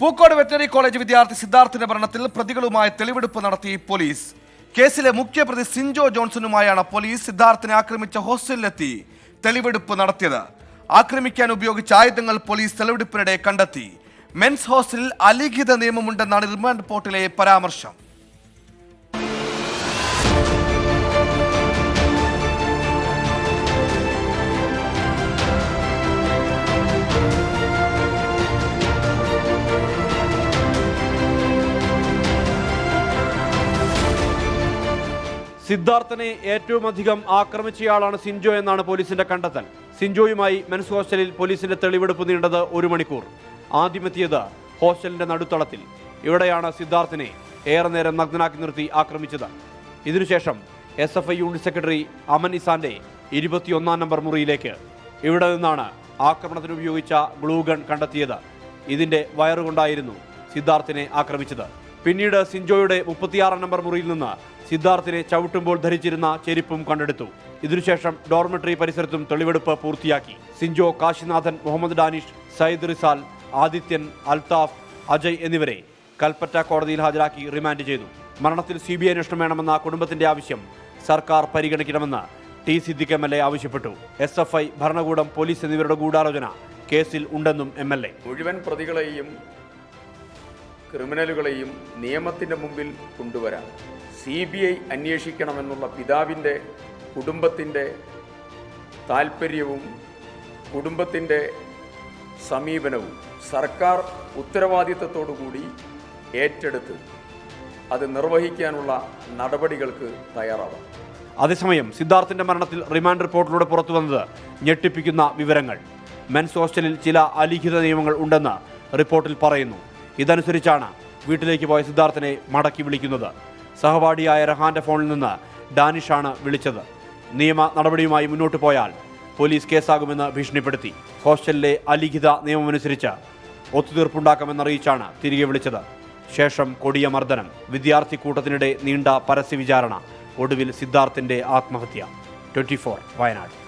Pookode വെറ്ററി college വിദ്യാർത്ഥി സിദ്ധാർത്ഥിന്റെ മരണത്തിൽ പ്രതികളുമായി തെളിവെടുപ്പ് നടത്തി പോലീസ്. കേസിലെ മുഖ്യപ്രതി സിൻജോ ജോൺസണുമായാണ് പോലീസ് സിദ്ധാർത്ഥിനെ ആക്രമിച്ച ഹോസ്റ്റലിലെത്തി തെളിവെടുപ്പ് നടത്തിയത്. ആക്രമിക്കാൻ ഉപയോഗിച്ച ആയുധങ്ങൾ പോലീസ് തെളിവെടുപ്പിനിടെ കണ്ടെത്തി. മെൻസ് ഹോസ്റ്റലിൽ അലിഖിത നിയമമുണ്ടെന്നാണ് റിമാൻഡ് റിപ്പോർട്ടിലെ പരാമർശം. സിദ്ധാർത്ഥനെ ഏറ്റവും അധികം ആക്രമിച്ചയാളാണ് സിൻജോ എന്നാണ് പോലീസിന്റെ കണ്ടെത്തൽ. സിൻജോയുമായി മെൻസ് ഹോസ്റ്റലിൽ പോലീസിന്റെ തെളിവെടുപ്പ് നീണ്ടത് ഒരു മണിക്കൂർ. ആദ്യമെത്തിയത് ഹോസ്റ്റലിന്റെ നടുത്തളത്തിൽ. ഇവിടെയാണ് സിദ്ധാർത്ഥിനെ ഏറെ നേരം നഗ്നനാക്കി നിർത്തി ആക്രമിച്ചത്. ഇതിനുശേഷം S F I unit secretary Aman ഇസാന്റെ ഇരുപത്തിയൊന്നാം നമ്പർ മുറിയിലേക്ക്. ഇവിടെ നിന്നാണ് ആക്രമണത്തിന് ഉപയോഗിച്ച ഗ്ലൂഗൺ കണ്ടെത്തിയത്. ഇതിന്റെ വയറുകൊണ്ടായിരുന്നു സിദ്ധാർത്ഥിനെ ആക്രമിച്ചത്. പിന്നീട് സിൻജോയുടെ മുപ്പത്തിയാറാം നമ്പർ മുറിയിൽ നിന്ന് സിദ്ധാർത്ഥിനെ ചവിട്ടുമ്പോൾ ധരിച്ചിരുന്ന ചെരുപ്പും കണ്ടെടുത്തു. ഇതിനുശേഷം ഡോർമെട്രി പരിസരത്തും തെളിവെടുപ്പ് പൂർത്തിയാക്കി. സിൻജോ കാശിനാഥൻ മുഹമ്മദ് ഡാനിഷ് സയ്യിദ് റിസാൽ ആദിത്യൻ അൽതാഫ് അജയ് എന്നിവരെ കൽപ്പറ്റ കോടതിയിൽ ഹാജരാക്കി റിമാൻഡ് ചെയ്തു. മരണത്തിൽ സി ബി ഐ അന്വേഷണം വേണമെന്ന കുടുംബത്തിന്റെ ആവശ്യം സർക്കാർ പരിഗണിക്കണമെന്ന് T Siddique M L A ആവശ്യപ്പെട്ടു. എസ് എഫ് ഐ ഭരണകൂടം പോലീസ് എന്നിവരുടെ ഗൂഢാലോചന കേസിൽ ഉണ്ടെന്നും എം എൽ എ. മുഴുവൻ പ്രതികളെയും ക്രിമിനലുകളെയും നിയമത്തിന്റെ മുമ്പിൽ കൊണ്ടുവരാൻ സി ബി ഐ അന്വേഷിക്കണമെന്നുള്ള പിതാവിന്റെ കുടുംബത്തിന്റെ താൽപ്പര്യവും കുടുംബത്തിന്റെ സമീപനവും സർക്കാർ ഉത്തരവാദിത്തത്തോടുകൂടി ഏറ്റെടുത്ത് അത് നിർവഹിക്കാനുള്ള നടപടികൾക്ക് തയ്യാറാവാം അതേസമയം സിദ്ധാർത്ഥിന്റെ മരണത്തിൽ റിമാൻഡ് റിപ്പോർട്ടിലൂടെ പുറത്തു വന്നത് ഞെട്ടിപ്പിക്കുന്ന വിവരങ്ങൾ. മെൻസ് ഹോസ്റ്റലിൽ ചില അലിഖിത നിയമങ്ങൾ ഉണ്ടെന്ന് റിപ്പോർട്ടിൽ പറയുന്നു. ഇതനുസരിച്ചാണ് വീട്ടിലേക്ക് പോയ സിദ്ധാർത്ഥനെ മടക്കി വിളിക്കുന്നത്. സഹപാഠിയായ റഹാന്റെ ഫോണിൽ നിന്ന് ഡാനിഷാണ് വിളിച്ചത്. നിയമ നടപടിയുമായി മുന്നോട്ട് പോയാൽ പോലീസ് കേസാകുമെന്ന് ഭീഷണിപ്പെടുത്തി. ഹോസ്റ്റലിലെ അലിഖിത നിയമമനുസരിച്ച് ഒത്തുതീർപ്പുണ്ടാക്കാമെന്നറിയിച്ചാണ് തിരികെ വിളിച്ചത്. ശേഷം കൊടിയ മർദ്ദനം വിദ്യാർത്ഥി കൂട്ടത്തിനിടെ നീണ്ട പരസ്യ വിചാരണ ഒടുവിൽ സിദ്ധാർത്ഥിന്റെ ആത്മഹത്യ. ട്വന്റി വയനാട്.